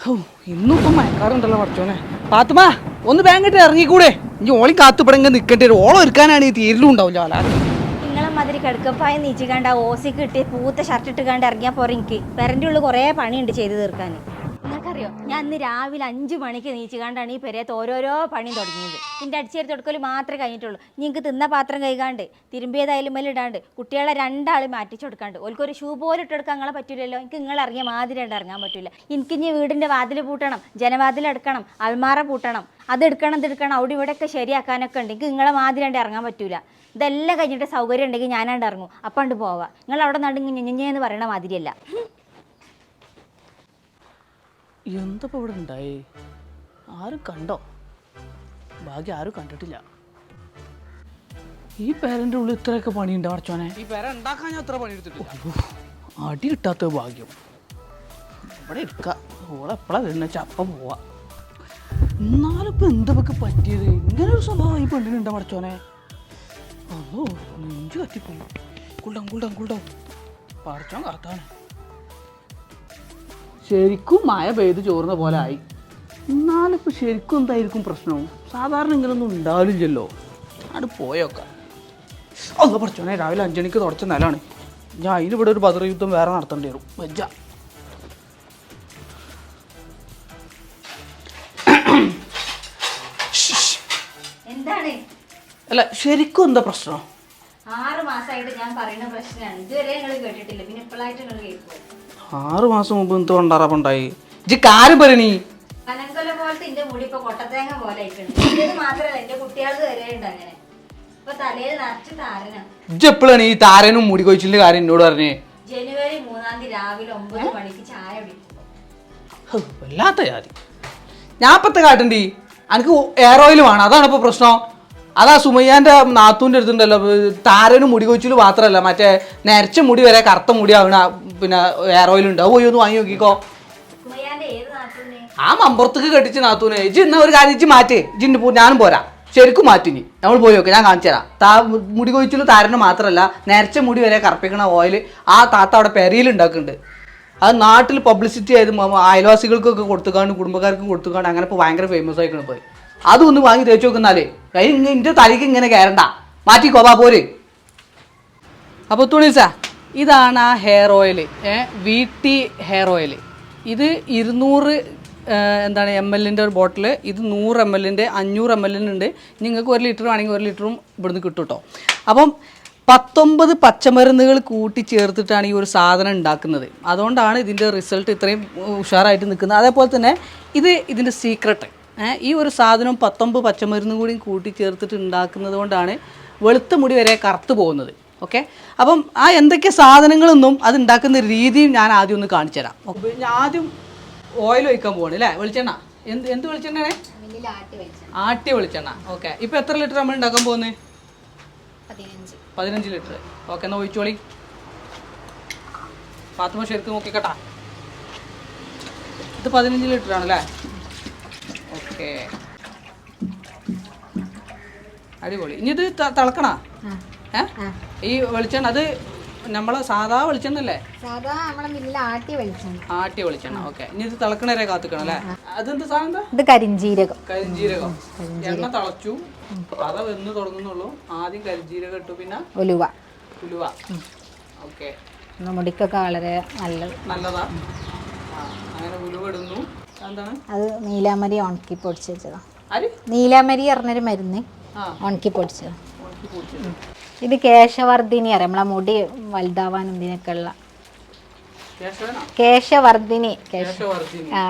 ഹോ, ഇന്നും ഇപ്പം മയക്കാറുണ്ടല്ലോ പഠിച്ചോനെ പാത്തുമാ ഒന്ന് ബാങ്കിട്ട് ഇറങ്ങിക്കൂടെ? ഇനി ഓളി കാത്തുപടങ്ങ് നിൽക്കേണ്ടി വരും. ഓളം ഒരുക്കാനാണ് ഈ തീരിലും ഉണ്ടാവില്ല നിങ്ങളെ മാതിരി കിടക്കപ്പായ നീച്ചിക്കാണ്ട് ഓസി കിട്ടി പൂത്ത ഷർട്ട് ഇട്ട് കണ്ട് ഇറങ്ങിയാൽ പോരെ എനിക്ക്. പെരന്റെ ഉള്ളിൽ കുറേ പണിയുണ്ട് ചെയ്ത് തീർക്കാൻ. ഞാൻ ഇന്ന് രാവിലെ അഞ്ച് മണിക്ക് നീച്ച് കണ്ടാണ് ഈ പെരയത്ത് ഓരോരോ പണിയും തുടങ്ങിയത്. എന്റെ അടിച്ചേരി തുടക്കൽ മാത്രമേ കഴിഞ്ഞിട്ടുള്ളൂ. നിങ്ങൾക്ക് തിന്ന പാത്രം കൈകാണ്ട് തിരുമ്പിയതായാലും മേലെ ഇടാണ്ട് കുട്ടികളെ രണ്ടാൾ മാറ്റിച്ചു കൊടുക്കാണ്ട് ഓൽക്കൊരു ഷൂ പോലും ഇട്ടെടുക്കാൻ നിങ്ങളെ പറ്റില്ലല്ലോ എനിക്ക് നിങ്ങൾ ഇറങ്ങിയ മാതിരി ഇറങ്ങാൻ പറ്റില്ല എനിക്ക് ഇനി വീടിന്റെ വാതിൽ പൂട്ടണം ജനവാതിൽ എടുക്കണം അൽമാറ പൂട്ടണം അത് എടുക്കണം ഇത് എടുക്കണം അവിടെ ഇവിടെയൊക്കെ ശരിയാക്കാനൊക്കെ ഉണ്ട്. എനിക്ക് നിങ്ങളെ മാതിരി ഇറങ്ങാൻ പറ്റില്ല ഇതെല്ലാം കഴിഞ്ഞിട്ട് സൗകര്യം ഉണ്ടെങ്കിൽ ഞാനാണ്ട് ഇറങ്ങും. അപ്പണ്ട് പോവാ. നിങ്ങൾ അവിടെ നടുങ്ങി ഞെഞ്ഞെന്ന് പറയണ മാതിരിയല്ല. എന്തപ്പോ ഇവിടെ ഉണ്ടായി? ആരും കണ്ടോ? ഭാഗ്യം ആരും കണ്ടിട്ടില്ല. ഈ പേരന്റെ ഉള്ളിൽ ഇത്രയൊക്കെ പണിയുണ്ട് അടച്ചോനെ ഈ പേര ഉണ്ടാക്കാൻ ഞാൻ അത്ര പണി എടുത്തിട്ടില്ല. അടി കിട്ടാത്ത ഭാഗ്യം. ഇവിടെ എടുക്ക ഓളെപ്പോഴാ വരുന്ന ചപ്പ പോവാ. എന്നാലും ഇപ്പൊ എന്തൊക്കെ പറ്റിയത്? ഇങ്ങനെ ഒരു സ്വഭാവം ഈ പെണ്ണിനുണ്ടോ മടച്ചോനെ അതോ നെഞ്ചു കത്തിപ്പോയി. കുൾഡം കുൾഡം കുൾഡം പഠിച്ചോൻ കാത്താണ്. ശരിക്കും മഴ പെയ്ത് ചോർന്ന പോലെ ആയി. എന്നാലിപ്പോൾ ശരിക്കും എന്തായിരിക്കും പ്രശ്നവും സാധാരണ ഇങ്ങനൊന്നും ഉണ്ടാവില്ലല്ലോ. അത് പോയൊക്കെ ഒന്ന് പഠിച്ചോനെ രാവിലെ അഞ്ചണിക്ക് തുടച്ച നിലാണ് ഞാൻ അതിനിവിടെ ഒരു ബദർ യുദ്ധം വേറെ നടത്തേണ്ടി വരും. വെജ എന്താണ്? അല്ല ശരിക്കും എന്താ പ്രശ്നം? ആറ് മാസമായിട്ട് ഞാൻ പറയുന്ന പ്രശ്നമാണ് ഇതുവരെ നിങ്ങൾ കേട്ടിട്ടില്ല. പിന്നെ ഇപ്പോഴായിട്ട് നിങ്ങൾ കേൾക്കും ആറ് മാസം മുമ്പ് എന്ത് കൊണ്ടാറപ്പുണ്ടായി ഇജ്ജ് കാര്യം പറയണീ പോലത്തെ എന്റെ മുടി ഇപ്പൊ കൊട്ടത്തേങ്ങ പോലെ ആയിട്ടുണ്ട്. ഇത് മാത്രമല്ല എന്റെ കുട്ടികൾക്ക് വരെ ഉണ്ട് അങ്ങനെ. ഇപ്പൊ തലയിൽ നിറച്ച് താരനം ഇജ്ജ് എപ്പോഴാണ് ഈ താരനും മുടി കൊഴിച്ചിലിന്റെ കാര്യം എന്നോട് പറഞ്ഞേ? ജനുവരി മൂന്നാം തീയതി രാവിലെ ഒമ്പത് മണിക്ക് ചായ കുടിക്കും. ഹ്, വല്ലാത്ത ജാതി. ഞാൻ ഇപ്പത്തെ കാട്ടണ്ടി എനിക്ക് എയർ ഓയിൽ വേണം. അതാണ് ഇപ്പൊ പ്രശ്നം. അതാ സുമയ്യാന്റെ നാത്തൂന്റെ അടുത്തുണ്ടല്ലോ. താരന് മുടി കൊച്ചിലും മാത്രമല്ല മറ്റേ നരച്ച മുടി വരെ കറുത്ത മുടി ആവണ പിന്നെ എയർ ഓയിൽ ഉണ്ട്. അത് പോയി ഒന്ന് വാങ്ങി നോക്കിക്കോ. ആ മമ്പുറത്തേക്ക് കെട്ടിച്ച് നാത്തൂനെ. ഇജ്ജി എന്നാ ഒരു കാര്യം ഇജ്ജി മാറ്റേ. ഇജ്ജി ഞാനും പോരാ. ശരിക്കും മാറ്റിനി നമ്മൾ പോയി നോക്കാം. ഞാൻ കാണിച്ചു തരാം. താ മുടി കൊഴിച്ചിൽ താരന് മാത്രമല്ല നരച്ച മുടി വരെ കറപ്പിക്കണ ഓയിൽ ആ താത്ത അവിടെ പെരയിൽ ഉണ്ടാക്കുന്നുണ്ട്. അത് നാട്ടിൽ പബ്ലിസിറ്റി ആയത് അയൽവാസികൾക്കൊക്കെ കൊടുത്തുകാണ്ട് കുടുംബക്കാർക്കും കൊടുത്തുകാണ്ട് അങ്ങനെ ഇപ്പോൾ ഭയങ്കര ഫേമസ് ആയിക്കണം പോയി അതൊന്ന് വാങ്ങി തേച്ച് നോക്കുന്നാലേ. നിന്റെ തലയ്ക്ക് ഇങ്ങനെ കയറണ്ട. മാറ്റി ബാ പോര്. അപ്പോൾ തുണിസ ഇതാണ് ആ hair oil V T hair oil ഇത് ഇരുന്നൂറ് എന്താണ് എം എല്ലിന്റെ ഒരു ബോട്ടിൽ ഇത് നൂറ് എം എല്ലിന്റെ അഞ്ഞൂറ് എം എല്ലിനുണ്ട് നിങ്ങൾക്ക് ഒരു ലിറ്റർ വേണമെങ്കിൽ ഒരു ലിറ്ററും ഇവിടുന്ന് കിട്ടും കേട്ടോ അപ്പം പത്തൊമ്പത് പച്ചമരുന്നുകൾ കൂട്ടി ചേർത്തിട്ടാണ് ഈ ഒരു സാധനം ഉണ്ടാക്കുന്നത്. അതുകൊണ്ടാണ് ഇതിന്റെ റിസൾട്ട് ഇത്രയും ഉഷാറായിട്ട് നിൽക്കുന്നത്. അതേപോലെ തന്നെ ഇത് ഇതിന്റെ സീക്രട്ട് ഈ ഒരു സാധനം പത്തൊമ്പത് പച്ചമരുന്നും കൂടി കൂട്ടി ചേർത്തിട്ട് ഉണ്ടാക്കുന്നത് കൊണ്ടാണ് വെളുത്ത മുടി വരെ കറുത്ത് പോകുന്നത്. ഓക്കെ? അപ്പം ആ എന്തൊക്കെ സാധനങ്ങളൊന്നും അത് ഉണ്ടാക്കുന്ന രീതിയും ഞാൻ ആദ്യം ഒന്ന് കാണിച്ചു തരാം. ഞാൻ ആദ്യം ഓയിൽ ഒഴിക്കാൻ പോവാണ് അല്ലേ? വെളിച്ചെണ്ണ? എന്ത് എന്ത് വെളിച്ചെണ്ണേ. ആട്ടി വെളിച്ചെണ്ണ. ഓക്കെ. ഇപ്പം എത്ര ലിറ്റർ നമ്മൾ ഉണ്ടാക്കാൻ പോകുന്നത് പതിനഞ്ച്. പതിനഞ്ച് ലിറ്റർ. ഓക്കെ എന്നാൽ ഒഴിച്ചോളി. പാത്രം ശരിക്കും നോക്കിക്കട്ടാ. ഇത് പതിനഞ്ച് ലിറ്റർ ആണല്ലേ ഓക്കെ അടിപൊളി. ഇനി ഇത് തിളക്കണ? ഏ? ഈ വെളിച്ചെണ്ണ അത് നമ്മളെ സാധാ വെളിച്ചെണ്ണ അല്ലേ? സാധാ നമ്മളെ മില്ലിൽ ആട്ടി വെളിച്ചെണ്ണ. ആട്ടിയ വെളിച്ചെണ്ണ. ഓക്കെ. ഇനി ഇത് തിളക്കണ കാത്തുക്കണം അല്ലേ? അതെന്ത് സാധനം ഇത്? കരിഞ്ജീരകം കരിഞ്ജീരകം എണ്ണ തിളച്ചു. അത വെന്ന് തുടങ്ങുന്നുള്ളൂ. ആദ്യം കരിഞ്ജീരകം ഇട്ടു പിന്നെ ഉലുവ. ഉലുവ. ഓക്കെ. മുടിക്കൊക്കെ വളരെ നല്ലത്. നല്ലതാ. അങ്ങനെ ഉലുവ ഇടുന്നു. അത് നീലാമരി ഉണക്കി പൊടിച്ച് വെച്ചതാ. ആര്? നീലാമരി പറഞ്ഞൊരു മരുന്ന് ഉണക്കി പൊടിച്ചത്. ഇത് കേശവർദ്ധിനി അറിയാം. നമ്മളെ മുടി വലുതാവാനും ഇതിനൊക്കെ ഉള്ള കേശവർദ്ധിനി. ഇന്നത് ആ.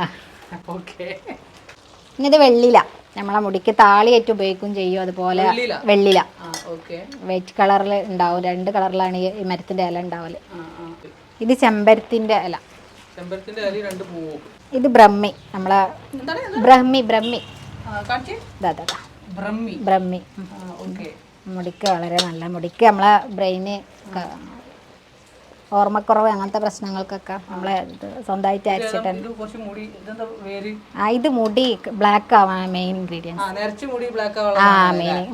ഇത് വെള്ളില. നമ്മളെ മുടിക്ക് താളിയായിട്ട് ഉപയോഗിക്കും ചെയ്യും. അതുപോലെ വെള്ളില? വൈറ്റ് കളറിൽ ഉണ്ടാവും. രണ്ട് കളറിലാണ് ഈ മരത്തിന്റെ ഇല ഉണ്ടാവൽ. ഇത് ചെമ്പരത്തിന്റെ ഇല. ചെമ്പരത്തിന്റെ ഇല രണ്ട് പൂവും. ഇത് ബ്രഹ്മി നമ്മളെ ബ്രഹ്മി ബ്രഹ്മി. ബ്രഹ്മി. മുടിക്ക് വളരെ നല്ല മുടിക്ക്. നമ്മളെ ബ്രെയിന് ഓർമ്മക്കുറവ് അങ്ങനത്തെ പ്രശ്നങ്ങൾക്കൊക്കെ നമ്മളെ ഇത് സ്വന്തമായിട്ട് അരച്ചിട്ട് ആ ഇത് മുടി ബ്ലാക്ക് ആവാൻ മെയിൻ ഇൻഗ്രീഡിയൻസ് ആ മെയിൻ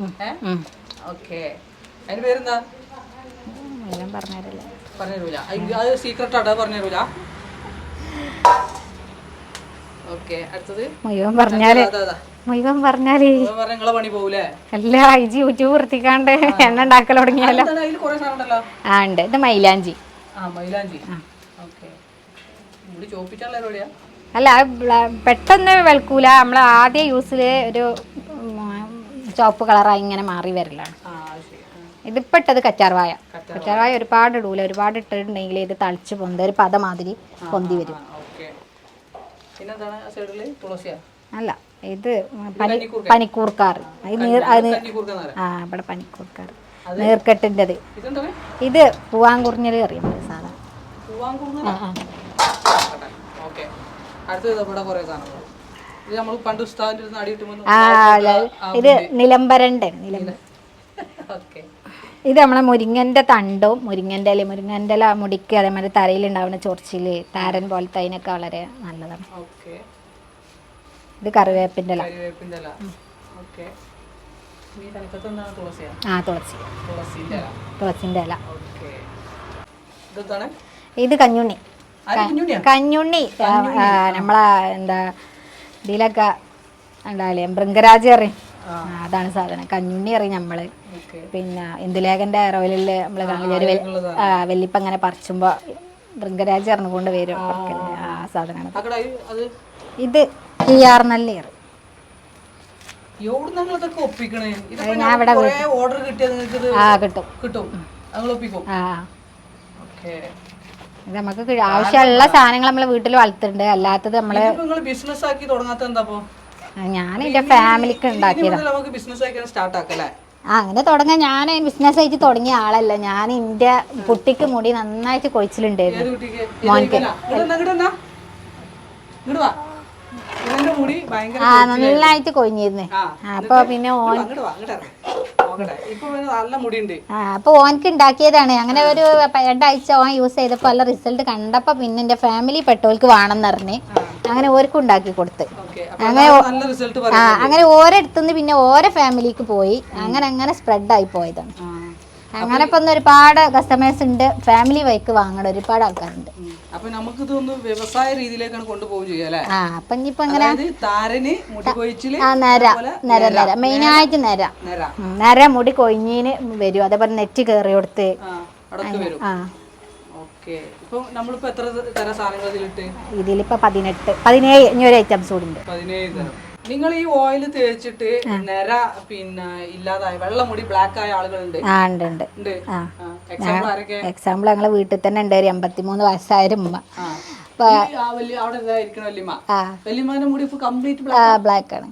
എല്ലാം പറഞ്ഞുതരില്ല. പറഞ്ഞുതരൂല. സീക്രട്ട് പറഞ്ഞുതരൂല. ഓക്കെ അടുത്തത്? മുഴുവൻ പറഞ്ഞാൽ അതാ, അതാ. മുഴുവൻ പറഞ്ഞാൽ ഇപ്പൊ പറഞ്ഞ നിങ്ങളെ പണി പോകൂലേ അല്ല ഇജി യൂട്യൂബ് വൃത്തിക്കാണ്ട് എണ്ണ ഉണ്ടാക്കൽ തുടങ്ങിയാലോ? ആ ഉണ്ട്. ഇത് മൈലാഞ്ചി. അല്ല പെട്ടെന്ന് വെളുക്കൂല നമ്മൾ ആദ്യ യൂസിൽ ഒരു ചോപ്പ് ചുവപ്പ് കളറായി ഇങ്ങനെ മാറി വരലാണ്. ഇതിപ്പോൾ ഇട്ടത് കറ്റാർവായ. കറ്റാർവായ. ഒരുപാട് ഇടൂല. ഒരുപാട് ഇട്ടിട്ടുണ്ടെങ്കിൽ ഇത് തളിച്ച് പൊന്ത ഒരു പദമാതിരി പൊന്തി വരും. ആ തുളസിയാ? അല്ല ഇത് പനി അത് കൂർക്കുന്ന ആ ഇവിടെ പനിക്കൂർക്കാർ നീർക്കെട്ടിന്റെത്. ഇത് പൂവാങ്കുറിഞ്ഞത് അറിയാം സാധാ പൂവാൻ ആ ആ. ഓക്കെ. അടുത്തത് ഇതാ കുറെ സാധനങ്ങൾ ഇത് നമ്മളെ മുരിങ്ങന്റെ തണ്ടും മുരിങ്ങന്റെ ഇല മുരിങ്ങന്റെ ഇല മുടിക്ക് അതേമാതിരി തലയിലുണ്ടാവുന്ന ചൊറിച്ചിൽ താരൻ പോലത്തെ അതിനൊക്കെ വളരെ നല്ലതാണ്. ഇത് കറിവേപ്പിന്റെ ഇല. ആ തുളസി. തുളസിന്റെ ഇല. ഇത് കഞ്ഞുണ്ണി. കഞ്ഞുണ്ണി. നമ്മളെ എന്താ ഇതിലൊക്കെ ഉണ്ടാവില്ലേ മൃഗരാജ് അറിയും ആ, അതാണ് സാധനം. കഞ്ഞുണ്ണി അറിയും നമ്മൾ പിന്നെ ഇന്ദുലേഖന്റെ അറവിലുള്ള നമ്മൾ കാണില്ല വെല്ലിപ്പ അങ്ങനെ പറിച്ചുമ്പോ മൃഗരാജ് ഇറന്നുകൊണ്ട് വരും. ആ സാധനമാണ്. ഇത് ഈ ഒപ്പിക്കണേ? ഞാൻ ഇവിടെ ഓർഡർ കിട്ടിയാൽ ആ കിട്ടും. കിട്ടും. ആ. നമുക്ക് ആവശ്യമുള്ള സാധനങ്ങൾ നമ്മളെ വീട്ടിൽ വളർത്തുന്നുണ്ട്. അല്ലാത്തത് നമ്മൾ ബിസിനസ് ആക്കി തുടങ്ങാത്ത എന്താ ഞാൻ എന്റെ ഫാമിലിക്ക് ഉണ്ടാക്കിയത്. നമുക്ക് ബിസിനസ് ആയിട്ട് സ്റ്റാർട്ട് ആക്കല്ലേ ആ അങ്ങനെ തുടങ്ങാൻ ഞാൻ ബിസിനസ് ആയിട്ട് തുടങ്ങിയ ആളല്ല. ഞാൻ എന്റെ കുട്ടിക്ക് മുടി നന്നായിട്ട് കൊഴിച്ചിലുണ്ടായിരുന്നു. ഭയങ്കര ആ നന്നായിട്ട് കൊഴിഞ്ഞിരുന്നു. അപ്പൊ പിന്നെ ഓൻ അപ്പൊ ഓൻക്ക് ഉണ്ടാക്കിയതാണ്. അങ്ങനെ ഒരു രണ്ടാഴ്ച ഓൻ യൂസ് ചെയ്തപ്പോ നല്ല റിസൾട്ട് കണ്ടപ്പോ പിന്നെ എന്റെ ഫാമിലി പെട്ടോൾക്ക് വേണം പറഞ്ഞ്. അങ്ങനെ ഓർക്ക് ഉണ്ടാക്കി കൊടുത്ത്. അങ്ങനെ ആ അങ്ങനെ ഓരോരുത്തുനിന്ന് പിന്നെ ഓരോ ഫാമിലിക്ക് പോയി അങ്ങനെ അങ്ങനെ സ്പ്രെഡ് ആയി പോയതാണ്. അങ്ങനെ ഇപ്പൊ ഒരുപാട് കസ്റ്റമേഴ്സ് ഉണ്ട് ഫാമിലി വൈക്ക് വാങ്ങണ ഒരുപാട് ആൾക്കാരുണ്ട്. അപ്പൊ നമുക്ക് ഇതൊന്ന് വ്യവസായ രീതിയിലേക്കാണ് കൊണ്ടുപോകും ചെയ്യുക അല്ലെ? ആ അപ്പൊ ഇനിയിപ്പോ അങ്ങനെ താരന് മുടി കൊഴിച്ചിൽ ആ നര അതുപോലെ നര മെയിൻ മെയിനായിട്ട് നര നിര. നര. മുടി കൊഴിഞ്ഞിന് വരും അതേപോലെ നെറ്റ് കയറി കൊടുത്ത്. ആ. ആ ഓക്കെ എത്ര തരം സാധനങ്ങൾ ഇതിലിട്ട്? ഇതിലിപ്പോ പതിനെട്ട്. പതിനേഴ് ഇനി ഒരു ഐറ്റംസ് കൂടി ഉണ്ട്. പതിനേഴ് തരം. നിങ്ങൾ ഈ ഓയിൽ തേച്ചിട്ട് നിര പിന്നെ ഇല്ലാതായ വെള്ള മുടി ബ്ലാക്ക് ആയ ആളുകളുണ്ട്. ആ ഉണ്ട് ഉണ്ട്. എക്സാമ്പിൾ ആരൊക്കെ? എക്സാമ്പിൾ ഞങ്ങളെ വീട്ടിൽ തന്നെ ഉണ്ട്. ഒരു എൺപത്തിമൂന്ന് വയസ്സായ ഉമ്മ. ബ്ലാക്ക് ആണ്.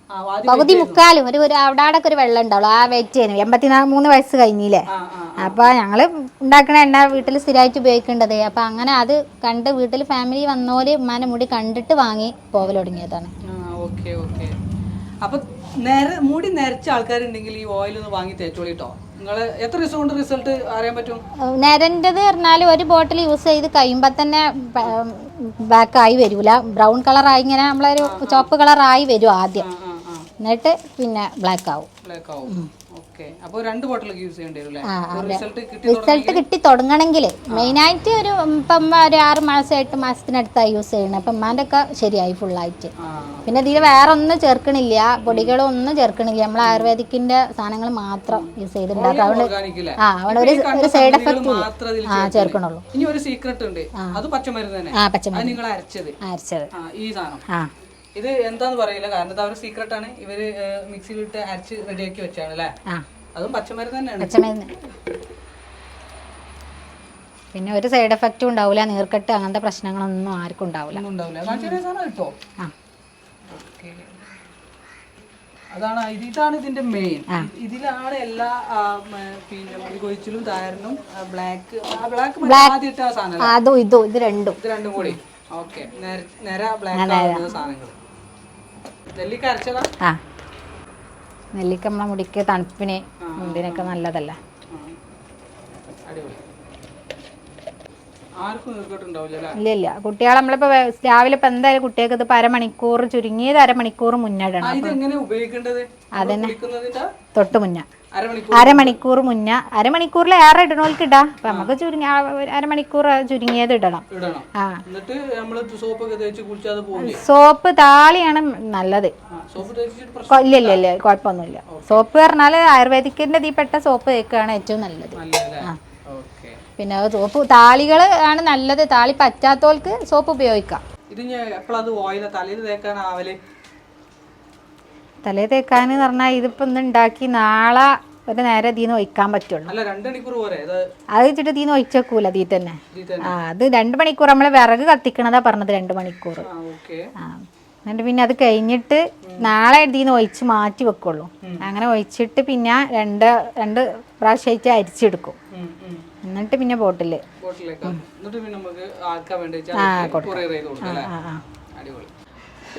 പകുതി മുക്കാലും ഒരു ഒരു അവിടെ ഒരു വെള്ളം ഉണ്ടാവുള്ളൂ. ആ വെയിറ്റ് ചെയ്യുന്നു എൺപത്തി മൂന്ന് വയസ്സ് കഴിഞ്ഞില്ലേ? അപ്പൊ ഞങ്ങൾ ഉണ്ടാക്കണ എണ്ണ വീട്ടിൽ സ്ഥിരമായിട്ട് ഉപയോഗിക്കേണ്ടത്. അപ്പൊ അങ്ങനെ അത് കണ്ട് വീട്ടിൽ ഫാമിലി വന്നോൽ ഉമ്മാനെ മുടി കണ്ടിട്ട് വാങ്ങി പോവൽ തുടങ്ങിയതാണ്. Okay okay. അപ്പൊ നേര മുടി നരച്ച ആൾക്കാരുണ്ടെങ്കിൽ ഈ ഓയിൽ ഒന്ന് വാങ്ങി തേച്ചോളിട്ടോ നിങ്ങൾ എത്ര ദിവസം കൊണ്ട് റിസൾട്ട് അറിയാൻ പറ്റും? നേരന്റെത് പറഞ്ഞാൽ ഒരു ബോട്ടിൽ യൂസ് ചെയ്ത് കഴിയുമ്പോൾ തന്നെ ബാക്ക് ആയി വരൂല. ബ്രൗൺ കളർ കളറായി ഇങ്ങനെ നമ്മളൊരു ചുവപ്പ് ആയി വരും ആദ്യം. എന്നിട്ട് പിന്നെ ബ്ലാക്ക് ആവും. ബ്ലാക്ക് ആവും. റിസൾട്ട് കിട്ടി തുടങ്ങണമെങ്കിൽ മെയിൻ ആയിട്ട് മെയിനായിട്ട് ഒരു ഇപ്പം ഒരു ആറ് മാസം എട്ട് മാസത്തിനടുത്താണ് യൂസ് ചെയ്യണം. അപ്പം ഉമ്മാന്റെ ഒക്കെ ശരിയായി ഫുള്ളായിട്ട് പിന്നെ ഇതിൽ വേറെ ഒന്നും ചേർക്കണില്ല. പൊടികളും ഒന്നും ചേർക്കണില്ല. നമ്മൾ ആയുർവേദിക്കിന്റെ സാധനങ്ങൾ മാത്രം യൂസ് ചെയ്തിട്ടുണ്ട് അതുകൊണ്ട് ആ അവിടെ ഒരു ഒരു സൈഡ് എഫക്റ്റ് ആ ചേർക്കണുള്ളൂ. ഇനി ഒരു സീക്രട്ട് ഉണ്ട്. അത് പച്ചമരുന്ന് ആ പച്ചമരുന്ന്. അരച്ചത്. ഈ സാധനം. ആ. ഇത് എന്താന്ന് പറയില്ല. കാരണം ഇത് അവരുടെ സീക്രട്ട് ആണ്. ഇവർ മിക്സിയിലിട്ട് അരച്ച് റെഡിയാക്കി വെച്ചാണ് അല്ലേ? ആ. അതും പച്ചമരുന്ന് തന്നെയാണ്. പച്ചമരുന്ന്. പിന്നെ ഒരു സൈഡ് എഫക്റ്റും ഉണ്ടാവില്ല നീർക്കെട്ട് അങ്ങനത്തെ പ്രശ്നങ്ങളൊന്നും ആർക്കും ഉണ്ടാവില്ല ഒന്നും ഉണ്ടാവില്ല തരാൻ സാധനം കിട്ടോ? ആ. ഓക്കേ. അതാണ് ഇത് ഇതാണ് ഇതിന്റെ മെയിൻ ഇതിലാണ് എല്ലാ ആ, മ, പിന്നെ കൊഴിച്ചിലും താരനും ബ്ലാക്ക് ബ്ലാക്ക് ആദ്യത്തെ ഇട്ട സാധനം ആ, അതും ഇതും ഇത് രണ്ടും. ഇത് രണ്ടും കൂടി. ഓക്കെ. നേരെ ബ്ലാക്ക് ആവുന്ന സാധനങ്ങൾ ആ. നെല്ലിക്ക നമ്മളെ മുടിക്ക് തണുപ്പിന് മുണ്ടിനൊക്കെ നല്ലതല്ല. ഇല്ല ഇല്ല. കുട്ടികളെ നമ്മളിപ്പോ രാവിലെ ഇപ്പൊ എന്തായാലും കുട്ടികൾക്ക് ഇത് അരമണിക്കൂർ ചുരുങ്ങിയത് അരമണിക്കൂർ മുന്നിടണം അതന്നെ. തൊട്ട് മുന്നേ. അരമണിക്കൂർ മുന്ന. അരമണിക്കൂറിൽ ഏറെ ഇടണോൽക്ക് ഇടാം അപ്പൊ നമുക്ക് ചുരുങ്ങി ആ ഒരു അരമണിക്കൂർ ചുരുങ്ങിയത് ഇടണം. ഇടണം. ആ. എന്നിട്ട് സോപ്പൊക്കെ തേച്ച് പോകില്ലേ സോപ്പ് താളിയാണ് നല്ലത്. സോപ്പ് തേച്ചിട്ട് പ്രശ്നം കൊ- ഇല്ല ഇല്ല ഇല്ല കുഴപ്പമൊന്നുമില്ല. സോപ്പ് പറഞ്ഞാൽ ആയുർവേദിക്കിന്റെ ഇതിൽ പെട്ട സോപ്പ് തേക്കുകയാണ് ഏറ്റവും നല്ലത്. നല്ലതല്ലേ? ഓക്കെ. പിന്നെ സോപ്പ് താളികൾ ആണ് നല്ലത്. താളി പറ്റാത്തവർക്ക് സോപ്പ് ഉപയോഗിക്കാം. ഇത് ഞാൻ എപ്പോഴത് ഓയില? തലയിൽ തേക്കാനാവൽ തലേ തേക്കാന്ന് പറഞ്ഞാൽ ഇതിപ്പോ ഇന്ന് ഉണ്ടാക്കി നാളെ ഒരു നേരെ തീന്ന് ഒഴിക്കാൻ പറ്റുള്ളൂ. അത് വെച്ചിട്ട് തീന്ന് ഒഴിച്ചേക്കൂല തീ തന്നെ. ആ അത് രണ്ട് മണിക്കൂർ നമ്മൾ വിറക് കത്തിക്കണതാ പറഞ്ഞത് രണ്ട് മണിക്കൂർ. ആ എന്നിട്ട് പിന്നെ അത് കഴിഞ്ഞിട്ട് നാളെ ഇതിന്ന് ഒഴിച്ച് മാറ്റി വെക്കുള്ളൂ. അങ്ങനെ ഒഴിച്ചിട്ട് പിന്നെ രണ്ട് രണ്ട് പ്രാവശ്യമായിട്ട് അരിച്ചെടുക്കും. എന്നിട്ട് പിന്നെ ബോട്ടിൽ. ആ കൊടുക്കാം അല്ലേ ആ ആ അടിപൊളി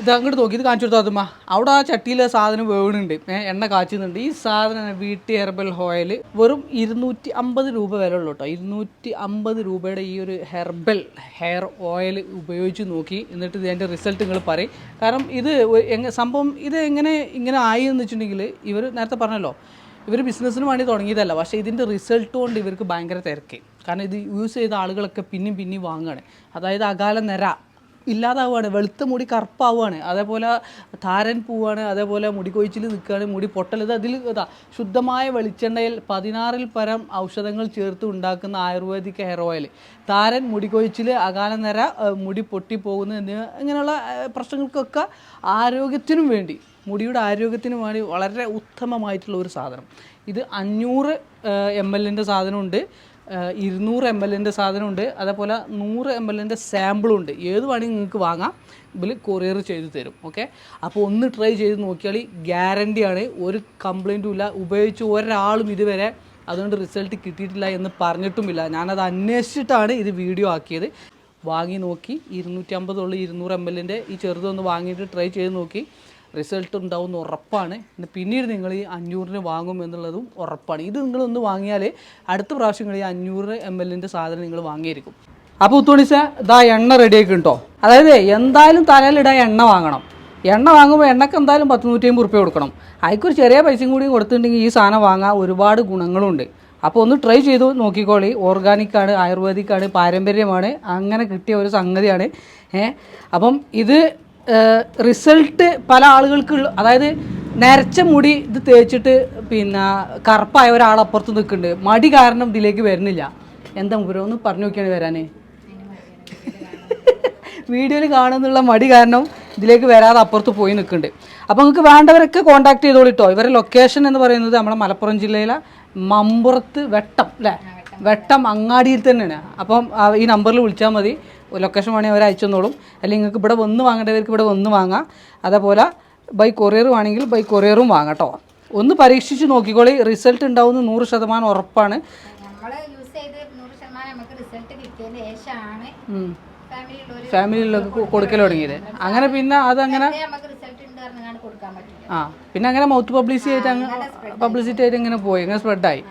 ഇത് അങ്ങോട്ട് നോക്കി ഇത് കാണിച്ചു കൊടുത്താൽ അതുമ്മ അവിടെ ആ ചട്ടിയിൽ സാധനം വേണുണ്ട്. എണ്ണ കാച്ചുന്നുണ്ട്. ഈ സാധനം വീട്ടി ഹെർബൽ ഓയിൽ വെറും ഇരുന്നൂറ്റി അമ്പത് രൂപ വില ഉള്ളൂ കേട്ടോ. ഇരുന്നൂറ്റി അമ്പത് രൂപയുടെ ഈ ഒരു ഹെർബൽ ഹെയർ ഓയിൽ ഉപയോഗിച്ച് നോക്കി എന്നിട്ട് ഇതിന്റെ റിസൾട്ട് നിങ്ങൾ പറയും. കാരണം ഇത് സംഭവം ഇത് എങ്ങനെ ഇങ്ങനെ ആയി എന്ന് വെച്ചിട്ടുണ്ടെങ്കിൽ ഇവർ നേരത്തെ പറഞ്ഞല്ലോ ഇവർ ബിസിനസ്സിന് വേണ്ടി തുടങ്ങിയതല്ല. പക്ഷേ ഇതിന്റെ റിസൾട്ട് കൊണ്ട് ഇവർക്ക് ഭയങ്കര തിരക്ക്. കാരണം ഇത് യൂസ് ചെയ്ത ആളുകളൊക്കെ പിന്നെയും പിന്നെയും വാങ്ങുകയാണ്. അതായത് അകാല നിര ഇല്ലാതാവുകയാണ്. വെളുത്ത മുടി കറുപ്പാവുകയാണ്. അതേപോലെ താരൻ പോവുകയാണ് അതേപോലെ മുടി കൊഴിച്ചിൽ നിൽക്കുകയാണ്. മുടി പൊട്ടൽ ഇത് അതിൽ ഇതാ ശുദ്ധമായ വെളിച്ചെണ്ണയിൽ പതിനാറിൽ പരം ഔഷധങ്ങൾ ചേർത്ത് ഉണ്ടാക്കുന്ന ആയുർവേദിക് ഹെയർ ഓയിൽ. താരൻ മുടി കൊഴിച്ചിൽ അകാല നിര മുടി പൊട്ടിപ്പോകുന്ന എന്നിവ ഇങ്ങനെയുള്ള പ്രശ്നങ്ങൾക്കൊക്കെ ആരോഗ്യത്തിനും വേണ്ടി മുടിയുടെ ആരോഗ്യത്തിനു വേണ്ടി വളരെ ഉത്തമമായിട്ടുള്ള ഒരു സാധനം. ഇത് അഞ്ഞൂറ് എം എല്ലിന്റെ സാധനമുണ്ട്. ഇരുന്നൂറ് എം എല്ലിന്റെ സാധനമുണ്ട്. അതേപോലെ നൂറ് എം എല്ലിന്റെ സാമ്പിളും ഉണ്ട് ഏത് വേണമെങ്കിൽ നിങ്ങൾക്ക് വാങ്ങാം. ഇതിൽ കൊറിയർ ചെയ്ത് തരും. ഓക്കെ? അപ്പോൾ ഒന്ന് ട്രൈ ചെയ്ത് നോക്കിയാൽ ഗ്യാരണ്ടിയാണ് ഒരു കംപ്ലൈന്റും ഇല്ല. ഉപയോഗിച്ച് ഒരാളും ഇതുവരെ അതുകൊണ്ട് റിസൾട്ട് കിട്ടിയിട്ടില്ല എന്ന് പറഞ്ഞിട്ടുമില്ല. ഞാനത് അന്വേഷിച്ചിട്ടാണ് ഇത് വീഡിയോ ആക്കിയത്. വാങ്ങി നോക്കി. ഇരുന്നൂറ്റി അമ്പതുള്ള ഇരുന്നൂറ് എം എല്ലിന്റെ ഈ ചെറുതൊന്ന് വാങ്ങിയിട്ട് ട്രൈ ചെയ്ത് നോക്കി. റിസൾട്ട് ഉണ്ടാവും എന്ന് ഉറപ്പാണ്. പിന്നെ പിന്നീട് നിങ്ങൾ ഈ അഞ്ഞൂറിന് വാങ്ങും എന്നുള്ളതും ഉറപ്പാണ്. ഇത് നിങ്ങളൊന്ന് വാങ്ങിയാൽ അടുത്ത പ്രാവശ്യം നിങ്ങൾ ഈ അഞ്ഞൂറ് എം എല്ലിന്റെ സാധനം നിങ്ങൾ വാങ്ങിയിരിക്കും. അപ്പോൾ ഉത്തോണിസ ഇതാ എണ്ണ റെഡി ആക്കി കേട്ടോ അതായത് എന്തായാലും തലയിലിടാൻ എണ്ണ വാങ്ങണം. എണ്ണ വാങ്ങുമ്പോൾ എണ്ണക്ക് എന്തായാലും പത്ത് നൂറ്റി അമ്പത് റുപ്യ കൊടുക്കണം അതിക്കൊരു ചെറിയ പൈസയും കൂടി കൊടുത്തിട്ടുണ്ടെങ്കിൽ ഈ സാധനം വാങ്ങാൻ ഒരുപാട് ഗുണങ്ങളുണ്ട്. അപ്പോൾ ഒന്ന് ട്രൈ ചെയ്തു നോക്കിക്കോളി. ഓർഗാനിക്കാണ് ആയുർവേദിക്കാണ് പാരമ്പര്യമാണ് അങ്ങനെ കിട്ടിയ ഒരു സംഗതിയാണ്. ഏ അപ്പം ഇത് റിസൾട്ട് പല ആളുകൾക്ക് അതായത് നരച്ച മുടി ഇത് തേച്ചിട്ട് പിന്നെ കറുപ്പായ ഒരാൾ അപ്പുറത്ത് നിൽക്കുന്നുണ്ട്. മടി കാരണം ഇതിലേക്ക് വരുന്നില്ല. എന്താ മുപ്പര ഒന്ന് പറഞ്ഞു നോക്കിയാണ് വരാനേ. വീഡിയോയിൽ കാണുന്നുള്ള മടി കാരണം ഇതിലേക്ക് വരാതെ അപ്പുറത്ത് പോയി നിൽക്കുന്നുണ്ട്. അപ്പോൾ നിങ്ങൾക്ക് വേണ്ടവരൊക്കെ കോൺടാക്ട് ചെയ്തോളിട്ടോ ഇവരുടെ ലൊക്കേഷൻ എന്ന് പറയുന്നത് നമ്മുടെ മലപ്പുറം ജില്ലയിലെ മമ്പുറത്ത് വെട്ടം അല്ലേ? വെട്ടം. അങ്ങാടിയിൽ തന്നെയാണ്. അപ്പം ഈ നമ്പറിൽ വിളിച്ചാൽ മതി. ലൊക്കേഷൻ വേണമെങ്കിൽ അവർ അയച്ചു തന്നോളും. അല്ലെങ്കിൽ നിങ്ങൾക്ക് ഇവിടെ വന്ന് വാങ്ങേണ്ടവർക്ക് ഇവിടെ വന്ന് വാങ്ങാം. അതേപോലെ ബൈ കൊറിയർ വേണമെങ്കിൽ ബൈ കൊറിയറും വാങ്ങാം കേട്ടോ. ഒന്ന് പരീക്ഷിച്ച് നോക്കിക്കോളി. റിസൾട്ട് ഉണ്ടാവുന്ന നൂറ് ശതമാനം ഉറപ്പാണ്. ഫാമിലിയിലൊക്കെ കൊടുക്കൽ തുടങ്ങിയത്. അങ്ങനെ പിന്നെ അതങ്ങനെ ആ പിന്നെ അങ്ങനെ മൗത്ത് പബ്ലിസിറ്റി ആയിട്ട് അങ്ങ് പബ്ലിസിറ്റി ആയിട്ട് ഇങ്ങനെ പോയി. അങ്ങനെ സ്പ്രെഡായി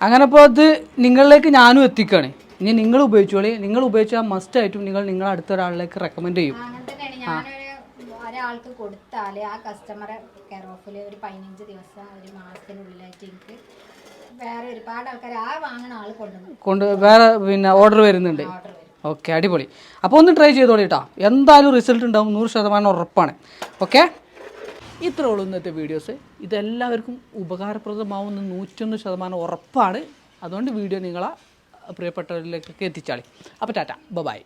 അങ്ങനെ അപ്പോൾ അത് നിങ്ങളിലേക്ക് ഞാനും എത്തിക്കുകയാണ് ഇനി നിങ്ങൾ ഉപയോഗിച്ചോളി. നിങ്ങൾ ഉപയോഗിച്ച മസ്റ്റ് ആയിട്ടും നിങ്ങൾ നിങ്ങൾ അടുത്ത ഒരാളിലേക്ക് റെക്കമെൻഡ് ചെയ്യും. ഒരാൾക്ക് കൊടുത്താൽ ആ കസ്റ്റമറെ കെയർ ഓഫിൽ ഒരു പതിനഞ്ച് ദിവസം ഒരു മാസത്തിനുള്ളിലായിട്ട് എനിക്ക് വേറെ ഒരുപാട് ആൾക്കാർ ആ വാങ്ങുന്ന ആൾ കൊണ്ടുവന്നു കൊണ്ട് വേറെ പിന്നെ ഓർഡർ വരുന്നുണ്ട്. ഓക്കെ അടിപൊളി. അപ്പോൾ ഒന്ന് ട്രൈ ചെയ്തോളി കേട്ടോ എന്തായാലും റിസൾട്ട് ഉണ്ടാവും. നൂറ് ശതമാനം ഉറപ്പാണ്. ഓക്കെ ഇത്ര ഉള്ളൂ ഇന്നത്തെ വീഡിയോസ് ഇതെല്ലാവർക്കും ഉപകാരപ്രദമാവുന്ന നൂറ്റൊന്ന് ശതമാനം ഉറപ്പാണ്. അതുകൊണ്ട് വീഡിയോ നിങ്ങളെ പ്രിയപ്പെട്ടവരിലേക്കൊക്കെ എത്തിച്ചാളി. അപ്പോൾ ടാറ്റ. ബൈ.